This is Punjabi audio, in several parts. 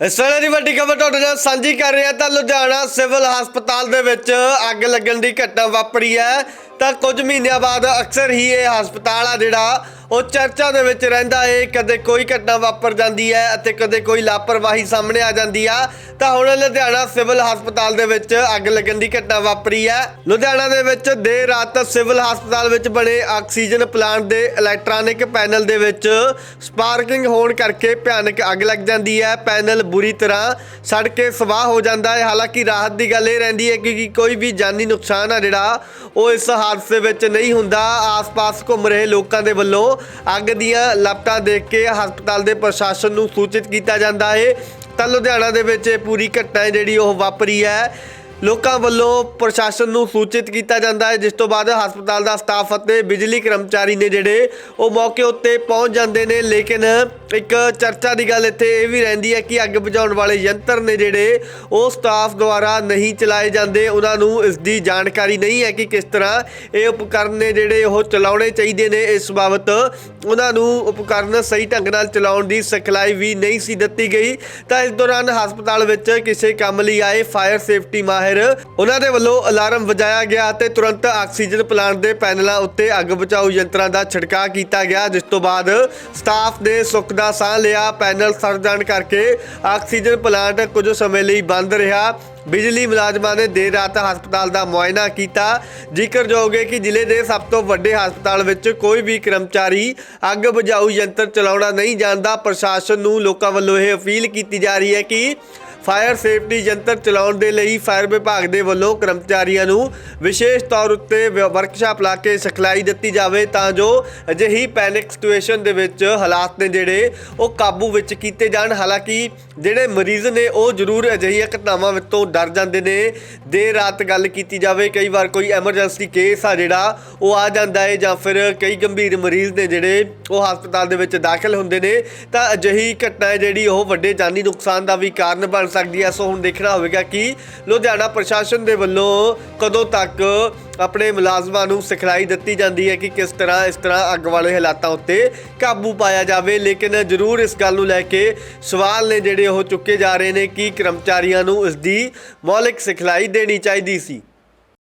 ਇਸ ਵੇਲੇ ਦੀ ਵੱਡੀ ਖਬਰ ਤੁਹਾਡੇ ਨਾਲ ਸਾਂਝੀ ਕਰ ਰਿਹਾ ਤਾਂ ਲੁਧਿਆਣਾ ਸਿਵਲ ਹਸਪਤਾਲ ਦੇ ਵਿੱਚ ਅੱਗ ਲੱਗਣ ਦੀ ਘਟਨਾ ਵਾਪਰੀ ਹੈ। ਤਾਂ ਕੁਝ ਮਹੀਨਿਆਂ ਬਾਅਦ ਅਕਸਰ ਹੀ ਇਹ ਹਸਪਤਾਲ ਆ ਜਿਹੜਾ ਉਹ ਚਰਚਾ ਦੇ ਵਿੱਚ ਰਹਿੰਦਾ ਏ, ਕਦੇ ਕੋਈ ਘਟਨਾ ਵਾਪਰ ਜਾਂਦੀ ਹੈ ਅਤੇ ਕਦੇ ਕੋਈ ਲਾਪਰਵਾਹੀ ਸਾਹਮਣੇ ਆ ਜਾਂਦੀ ਆ। ਤਾਂ ਹੁਣ ਲੁਧਿਆਣਾ ਸਿਵਲ ਹਸਪਤਾਲ ਦੇ ਵਿੱਚ ਅੱਗ ਲੱਗਣ ਦੀ ਘਟਨਾ ਵਾਪਰੀ ਹੈ। ਲੁਧਿਆਣਾ ਦੇ ਵਿੱਚ ਦੇਰ ਰਾਤ ਸਿਵਲ ਹਸਪਤਾਲ ਵਿੱਚ ਬਣੇ ਆਕਸੀਜਨ ਪਲਾਂਟ ਦੇ ਇਲੈਕਟ੍ਰੋਨਿਕ ਪੈਨਲ ਦੇ ਵਿੱਚ ਸਪਾਰਕਿੰਗ ਹੋਣ ਕਰਕੇ ਭਿਆਨਕ ਅੱਗ ਲੱਗ ਜਾਂਦੀ ਹੈ। ਪੈਨਲ ਬੁਰੀ ਤਰ੍ਹਾਂ ਸੜ ਕੇ ਸਵਾਹ ਹੋ ਜਾਂਦਾ ਹੈ। ਹਾਲਾਂਕਿ ਰਾਹਤ ਦੀ ਗੱਲ ਇਹ ਰਹਿੰਦੀ ਹੈ ਕਿ ਕੋਈ ਵੀ ਜਾਨੀ ਨੁਕਸਾਨ ਆ ਜਿਹੜਾ, ਉਹ ਇਸ ਹਾਦਸੇ ਵਿੱਚ ਨਹੀਂ ਹੁੰਦਾ। ਆਸ-ਪਾਸ ਘੁੰਮ ਰਹੇ ਲੋਕਾਂ ਦੇ ਵੱਲੋਂ ਅੱਗ ਦੀਆਂ ਲਪਟਾਂ ਦੇਖ ਕੇ ਹਸਪਤਾਲ ਦੇ ਪ੍ਰਸ਼ਾਸਨ ਨੂੰ ਸੂਚਿਤ ਕੀਤਾ ਜਾਂਦਾ ਹੈ। ਤਾਂ ਲੁਧਿਆਣਾ ਦੇ ਵਿੱਚ ਇਹ ਪੂਰੀ ਘਟਨਾ ਹੈ ਜਿਹੜੀ ਉਹ ਵਾਪਰੀ ਹੈ। ਲੋਕਾਂ ਵੱਲੋਂ ਪ੍ਰਸ਼ਾਸਨ ਨੂੰ ਸੂਚਿਤ ਕੀਤਾ ਜਾਂਦਾ ਹੈ, ਜਿਸ ਤੋਂ ਬਾਅਦ ਹਸਪਤਾਲ ਦਾ ਸਟਾਫ ਅਤੇ ਬਿਜਲੀ ਕਰਮਚਾਰੀ ਨੇ ਜਿਹੜੇ ਉਹ ਮੌਕੇ ਉੱਤੇ ਪਹੁੰਚ ਜਾਂਦੇ ਨੇ। ਲੇਕਿਨ ਇੱਕ ਚਰਚਾ ਦੀ ਗੱਲ ਇੱਥੇ ਇਹ ਵੀ ਰਹਿੰਦੀ ਹੈ ਕਿ ਅੱਗ ਬੁਝਾਉਣ ਵਾਲੇ ਯੰਤਰ ਨੇ ਜਿਹੜੇ ਉਹ ਸਟਾਫ ਦੁਆਰਾ ਨਹੀਂ ਚਲਾਏ ਜਾਂਦੇ। ਉਹਨਾਂ ਨੂੰ ਇਸ ਦੀ ਜਾਣਕਾਰੀ ਨਹੀਂ ਹੈ ਕਿ ਕਿਸ ਤਰ੍ਹਾਂ ਇਹ ਉਪਕਰਨ ਨੇ ਜਿਹੜੇ ਉਹ ਚਲਾਉਣੇ ਚਾਹੀਦੇ ਨੇ। ਇਸ ਬਾਬਤ ਉਹਨਾਂ ਨੂੰ ਉਪਕਰਨ ਸਹੀ ਢੰਗ ਨਾਲ ਚਲਾਉਣ ਦੀ ਸਿਖਲਾਈ ਵੀ ਨਹੀਂ ਸੀ ਦਿੱਤੀ ਗਈ। ਤਾਂ ਇਸ ਦੌਰਾਨ ਹਸਪਤਾਲ ਵਿੱਚ ਕਿਸੇ ਕੰਮ ਲਈ ਆਏ ਫਾਇਰ ਸੇਫਟੀ ਮਾਹਿਰ ਉਹਨਾਂ ਦੇ ਵੱਲੋਂ ਅਲਾਰਮ ਵਜਾਇਆ ਗਿਆ ਤੇ ਤੁਰੰਤ ਆਕਸੀਜਨ ਪਲਾਂਟ ਦੇ ਪੈਨਲਾਂ ਉੱਤੇ ਅੱਗ ਬੁਝਾਊ ਯੰਤਰਾਂ ਦਾ ਛਿੜਕਾਅ ਕੀਤਾ ਗਿਆ, ਜਿਸ ਤੋਂ ਬਾਅਦ ਸਟਾਫ ਨੇ ਸੁੱਖ ਦਾ ਸਾਹ ਲਿਆ। ਪੈਨਲ ਸੜ ਜਾਣ ਕਰਕੇ ਆਕਸੀਜਨ ਪਲਾਂਟ ਕੁਝ ਸਮੇਂ ਲਈ ਬੰਦ ਰਿਹਾ। ਬਿਜਲੀ ਮੁਲਾਜ਼ਮਾਂ ਨੇ ਦੇਰ ਰਾਤ ਹਸਪਤਾਲ ਦਾ ਮੁਆਇਨਾ ਕੀਤਾ। ਜ਼ਿਕਰਯੋਗ ਹੈ ਕਿ ਜ਼ਿਲ੍ਹੇ ਦੇ ਸਭ ਤੋਂ ਵੱਡੇ ਹਸਪਤਾਲ ਵਿੱਚ ਕੋਈ ਵੀ ਕਰਮਚਾਰੀ ਅੱਗ ਬੁਝਾਊ ਯੰਤਰ ਚਲਾਉਣਾ ਨਹੀਂ ਜਾਣਦਾ। ਪ੍ਰਸ਼ਾਸਨ ਨੂੰ ਲੋਕਾਂ ਵੱਲੋਂ ਇਹ ਅਪੀਲ ਕੀਤੀ ਜਾ ਰਹੀ ਹੈ ਕਿ ਫਾਇਰ ਸੇਫਟੀ ਯੰਤਰ ਚਲਾਉਣ ਦੇ ਲਈ ਫਾਇਰ ਵਿਭਾਗ ਦੇ ਵੱਲੋਂ ਕਰਮਚਾਰੀਆਂ ਨੂੰ ਵਿਸ਼ੇਸ਼ ਤੌਰ ਉੱਤੇ ਵ- ਵਰਕਸ਼ਾਪ ਲਾ ਕੇ ਸਿਖਲਾਈ ਦਿੱਤੀ ਜਾਵੇ ਤਾਂ ਜੋ ਅਜਿਹੀ ਪੈਨਿਕ ਸਿਚੁਏਸ਼ਨ ਦੇ ਵਿੱਚ ਹਾਲਾਤ ਨੇ ਜਿਹੜੇ ਉਹ ਕਾਬੂ ਵਿੱਚ ਕੀਤੇ ਜਾਣ। ਹਾਲਾਂਕਿ ਜਿਹੜੇ ਮਰੀਜ਼ ਨੇ ਉਹ ਜ਼ਰੂਰ ਅਜਿਹੀਆਂ ਘਟਨਾਵਾਂ ਵਿੱਚੋਂ ਡਰ ਜਾਂਦੇ ਨੇ। ਦੇਰ ਰਾਤ ਗੱਲ ਕੀਤੀ ਜਾਵੇ, ਕਈ ਵਾਰ ਕੋਈ ਐਮਰਜੈਂਸੀ ਕੇਸ ਆ ਜਿਹੜਾ ਉਹ ਆ ਜਾਂਦਾ ਹੈ ਜਾਂ ਫਿਰ ਕਈ ਗੰਭੀਰ ਮਰੀਜ਼ ਨੇ ਜਿਹੜੇ ਉਹ ਹਸਪਤਾਲ ਦੇ ਵਿੱਚ ਦਾਖਲ ਹੁੰਦੇ ਨੇ ਤਾਂ ਅਜਿਹੀ ਘਟਨਾ ਹੈ ਜਿਹੜੀ ਉਹ ਵੱਡੇ ਜਾਨੀ ਨੁਕਸਾਨ ਦਾ ਵੀ ਕਾਰਨ ਬਣ ਸਕਦੀ ਹੈ। ਸੋ ਹੁਣ ਦੇਖਣਾ ਹੋਵੇਗਾ ਕਿ ਲੁਧਿਆਣਾ ਪ੍ਰਸ਼ਾਸਨ ਦੇ ਵੱਲੋਂ ਕਦੋਂ ਤੱਕ ਆਪਣੇ ਮੁਲਾਜ਼ਮਾਂ ਨੂੰ ਸਿਖਲਾਈ ਦਿੱਤੀ ਜਾਂਦੀ ਹੈ ਕਿ ਕਿਸ ਤਰ੍ਹਾਂ, ਇਸ ਤਰ੍ਹਾਂ ਅੱਗ ਵਾਲੇ ਹਾਲਾਤਾਂ ਉੱਤੇ ਕਾਬੂ ਪਾਇਆ ਜਾਵੇ। ਲੇਕਿਨ ਜ਼ਰੂਰ ਇਸ ਗੱਲ ਨੂੰ ਲੈ ਕੇ ਸਵਾਲ ਨੇ ਜਿਹੜੇ ਉਹ ਚੁੱਕੇ ਜਾ ਰਹੇ ਨੇ ਕਿ ਕਰਮਚਾਰੀਆਂ ਨੂੰ ਇਸ ਦੀ ਮੌਲਿਕ ਸਿਖਲਾਈ ਦੇਣੀ ਚਾਹੀਦੀ ਸੀ।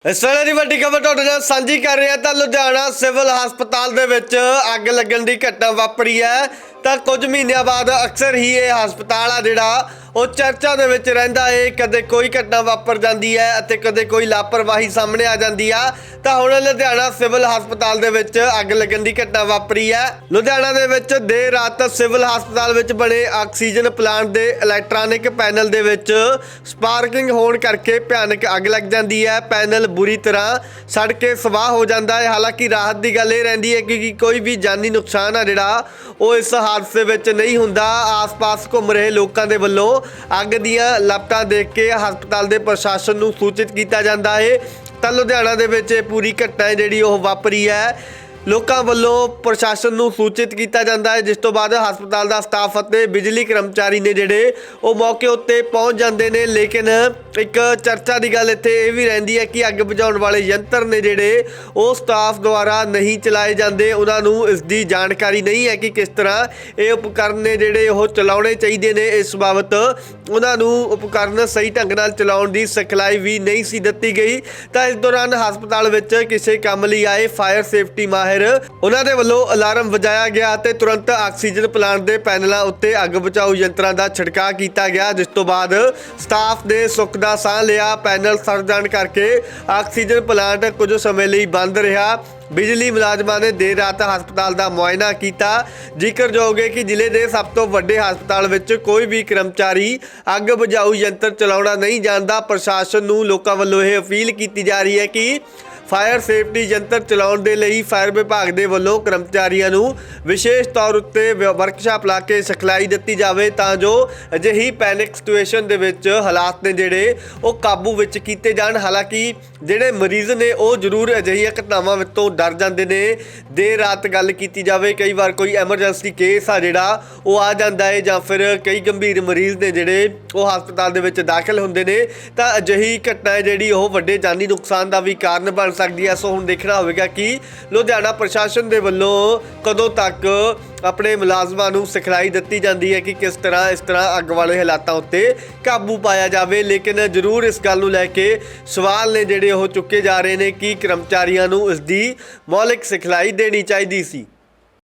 ਇਸ ਵੇਲੇ ਦੀ ਵੱਡੀ ਖਬਰ ਤੁਹਾਡੇ ਨਾਲ ਸਾਂਝੀ ਕਰ ਰਿਹਾ ਤਾਂ ਲੁਧਿਆਣਾ ਸਿਵਲ ਹਸਪਤਾਲ ਦੇ ਵਿੱਚ ਅੱਗ ਲੱਗਣ ਦੀ ਘਟਨਾ ਵਾਪਰੀ ਹੈ। ਤਾਂ ਕੁਝ ਮਹੀਨਿਆਂ ਬਾਅਦ ਅਕਸਰ ਹੀ ਇਹ ਹਸਪਤਾਲ ਆ ਜਿਹੜਾ ਉਹ ਚਰਚਾ ਦੇ ਵਿੱਚ ਰਹਿੰਦਾ ਹੈ ਕਦੇ ਕੋਈ ਘਟਨਾ ਵਾਪਰ ਜਾਂਦੀ ਹੈ ਅਤੇ ਕਦੇ ਕੋਈ ਲਾਪਰਵਾਹੀ ਸਾਹਮਣੇ ਆ ਜਾਂਦੀ ਆ, ਤਾਂ ਹੁਣ ਲੁਧਿਆਣਾ ਸਿਵਲ ਹਸਪਤਾਲ ਦੇ ਵਿੱਚ ਅੱਗ ਲੱਗਣ ਦੀ ਘਟਨਾ ਵਾਪਰੀ ਹੈ। ਲੁਧਿਆਣਾ ਦੇ ਵਿੱਚ ਦੇਰ ਰਾਤ ਸਿਵਲ ਹਸਪਤਾਲ ਵਿੱਚ ਬਣੇ ਆਕਸੀਜਨ ਪਲਾਂਟ ਦੇ ਇਲੈਕਟ੍ਰੋਨਿਕ ਪੈਨਲ ਦੇ ਵਿੱਚ ਸਪਾਰਕਿੰਗ ਹੋਣ ਕਰਕੇ ਭਿਆਨਕ ਅੱਗ ਲੱਗ ਜਾਂਦੀ ਹੈ। ਪੈਨਲ ਬੁਰੀ ਤਰ੍ਹਾਂ ਸੜ ਕੇ ਸਵਾਹ ਹੋ ਜਾਂਦਾ ਹੈ। ਹਾਲਾਂਕਿ ਰਾਹਤ ਦੀ ਗੱਲ ਇਹ ਰਹਿੰਦੀ ਹੈ ਕਿ ਕੋਈ ਵੀ ਜਾਨੀ ਨੁਕਸਾਨ ਆ ਜਿਹੜਾ, ਉਹ ਇਸ ਹਾਦਸੇ ਵਿੱਚ ਨਹੀਂ ਹੁੰਦਾ। ਆਸ-ਪਾਸ ਘੁੰਮ ਰਹੇ ਲੋਕਾਂ ਦੇ ਵੱਲੋਂ ਅੱਗ ਦੀਆਂ ਲਪਟਾਂ ਦੇਖ ਕੇ ਹਸਪਤਾਲ ਦੇ ਪ੍ਰਸ਼ਾਸਨ ਨੂੰ ਸੂਚਿਤ ਕੀਤਾ ਜਾਂਦਾ ਹੈ। ਤਾਂ ਲੁਧਿਆਣਾ ਦੇ ਵਿੱਚ ਇਹ ਪੂਰੀ ਘਟਨਾ ਹੈ ਜਿਹੜੀ ਉਹ ਵਾਪਰੀ ਹੈ। ਲੋਕਾਂ ਵੱਲੋਂ ਪ੍ਰਸ਼ਾਸਨ ਨੂੰ ਸੂਚਿਤ ਕੀਤਾ ਜਾਂਦਾ ਹੈ, ਜਿਸ ਤੋਂ ਬਾਅਦ ਹਸਪਤਾਲ ਦਾ ਸਟਾਫ ਅਤੇ ਬਿਜਲੀ ਕਰਮਚਾਰੀ ਨੇ ਜਿਹੜੇ ਉਹ ਮੌਕੇ ਉੱਤੇ ਪਹੁੰਚ ਜਾਂਦੇ ਨੇ। ਲੇਕਿਨ ਇੱਕ ਚਰਚਾ ਦੀ ਗੱਲ ਇੱਥੇ ਇਹ ਵੀ ਰਹਿੰਦੀ ਹੈ ਕਿ ਅੱਗ ਬੁਝਾਉਣ ਵਾਲੇ ਯੰਤਰ ਨੇ ਜਿਹੜੇ ਉਹ ਸਟਾਫ ਦੁਆਰਾ ਨਹੀਂ ਚਲਾਏ ਜਾਂਦੇ, ਉਹਨਾਂ ਨੂੰ ਇਸ ਦੀ ਜਾਣਕਾਰੀ ਨਹੀਂ ਹੈ ਕਿ ਕਿਸ ਤਰ੍ਹਾਂ ਇਹ ਉਪਕਰਨ ਨੇ ਜਿਹੜੇ ਉਹ ਚਲਾਉਣੇ ਚਾਹੀਦੇ ਨੇ। ਇਸ ਬਾਬਤ ਉਹਨਾਂ ਨੂੰ ਉਪਕਰਨ ਸਹੀ ਢੰਗ ਨਾਲ ਚਲਾਉਣ ਦੀ ਸਿਖਲਾਈ ਵੀ ਨਹੀਂ ਸੀ ਦਿੱਤੀ ਗਈ। ਤਾਂ ਇਸ ਦੌਰਾਨ ਹਸਪਤਾਲ ਵਿੱਚ ਕਿਸੇ ਕੰਮ ਲਈ ਆਏ ਫਾਇਰ ਸੇਫਟੀ ਮਾਹਿਰ ਉਹਨਾਂ ਦੇ ਵੱਲੋਂ ਅਲਾਰਮ ਵਜਾਇਆ ਗਿਆ ਤੇ ਤੁਰੰਤ ਆਕਸੀਜਨ ਪਲਾਂਟ ਦੇ ਪੈਨਲਾਂ ਉੱਤੇ ਅੱਗ ਬੁਝਾਊ ਯੰਤਰਾਂ ਦਾ ਛਿੜਕਾਅ ਕੀਤਾ ਗਿਆ, ਜਿਸ ਤੋਂ ਬਾਅਦ ਸਟਾਫ ਨੇ ਸੁੱਖ ਦਾ ਸਾਹ ਲਿਆ। ਪੈਨਲ ਸੜ ਜਾਣ ਕਰਕੇ ਆਕਸੀਜਨ ਪਲਾਂਟ ਕੁਝ ਸਮੇਂ ਲਈ ਬੰਦ ਰਿਹਾ। ਬਿਜਲੀ ਮੁਲਾਜ਼ਮਾਂ ਨੇ ਦੇਰ ਰਾਤ ਹਸਪਤਾਲ ਦਾ ਮੁਆਇਨਾ ਕੀਤਾ। ਜ਼ਿਕਰਯੋਗ ਹੈ ਕਿ ਜ਼ਿਲ੍ਹੇ ਦੇ ਸਭ ਤੋਂ ਵੱਡੇ ਹਸਪਤਾਲ ਵਿੱਚ ਕੋਈ ਵੀ ਕਰਮਚਾਰੀ ਅੱਗ ਬੁਝਾਊ ਯੰਤਰ ਚਲਾਉਣਾ ਨਹੀਂ ਜਾਣਦਾ। ਪ੍ਰਸ਼ਾਸਨ ਨੂੰ ਲੋਕਾਂ ਵੱਲੋਂ ਇਹ ਅਪੀਲ ਕੀਤੀ ਜਾ ਰਹੀ ਹੈ ਕਿ ਫਾਇਰ ਸੇਫਟੀ ਯੰਤਰ ਚਲਾਉਣ ਦੇ ਲਈ ਫਾਇਰ ਵਿਭਾਗ ਦੇ ਵੱਲੋਂ ਕਰਮਚਾਰੀਆਂ ਨੂੰ ਵਿਸ਼ੇਸ਼ ਤੌਰ ਉੱਤੇ ਵ- ਵਰਕਸ਼ਾਪ ਲਾ ਕੇ ਸਿਖਲਾਈ ਦਿੱਤੀ ਜਾਵੇ ਤਾਂ ਜੋ ਅਜਿਹੀ ਪੈਨਿਕ ਸਿਚੁਏਸ਼ਨ ਦੇ ਵਿੱਚ ਹਾਲਾਤ ਨੇ ਜਿਹੜੇ ਉਹ ਕਾਬੂ ਵਿੱਚ ਕੀਤੇ ਜਾਣ। ਹਾਲਾਂਕਿ ਜਿਹੜੇ ਮਰੀਜ਼ ਨੇ ਉਹ ਜ਼ਰੂਰ ਅਜਿਹੀਆਂ ਘਟਨਾਵਾਂ ਵਿੱਚੋਂ ਡਰ ਜਾਂਦੇ ਨੇ। ਦੇਰ ਰਾਤ ਗੱਲ ਕੀਤੀ ਜਾਵੇ, ਕਈ ਵਾਰ ਕੋਈ ਐਮਰਜੈਂਸੀ ਕੇਸ ਆ ਜਿਹੜਾ ਉਹ ਆ ਜਾਂਦਾ ਹੈ ਜਾਂ ਫਿਰ ਕਈ ਗੰਭੀਰ ਮਰੀਜ਼ ਨੇ ਜਿਹੜੇ ਉਹ ਹਸਪਤਾਲ ਦੇ ਵਿੱਚ ਦਾਖਲ ਹੁੰਦੇ ਨੇ ਤਾਂ ਅਜਿਹੀ ਘਟਨਾ ਹੈ ਜਿਹੜੀ ਉਹ ਵੱਡੇ ਜਾਨੀ ਨੁਕਸਾਨ ਦਾ ਵੀ ਕਾਰਨ ਬਣ ਸਕਦੀ ਹੈ। ਸੋ ਹੁਣ ਦੇਖਣਾ ਹੋਵੇਗਾ ਕਿ ਲੁਧਿਆਣਾ ਪ੍ਰਸ਼ਾਸਨ ਦੇ ਵੱਲੋਂ ਕਦੋਂ ਤੱਕ ਆਪਣੇ ਮੁਲਾਜ਼ਮਾਂ ਨੂੰ ਸਿਖਲਾਈ ਦਿੱਤੀ ਜਾਂਦੀ ਹੈ ਕਿ ਕਿਸ ਤਰ੍ਹਾਂ, ਇਸ ਤਰ੍ਹਾਂ ਅੱਗ ਵਾਲੇ ਹਾਲਾਤਾਂ ਉੱਤੇ ਕਾਬੂ ਪਾਇਆ ਜਾਵੇ। ਲੇਕਿਨ ਜ਼ਰੂਰ ਇਸ ਗੱਲ ਨੂੰ ਲੈ ਕੇ ਸਵਾਲ ਨੇ ਜਿਹੜੇ ਉਹ ਚੁੱਕੇ ਜਾ ਰਹੇ ਨੇ ਕਿ ਕਰਮਚਾਰੀਆਂ ਨੂੰ ਇਸ ਦੀ ਮੌਲਿਕ ਸਿਖਲਾਈ ਦੇਣੀ ਚਾਹੀਦੀ ਸੀ।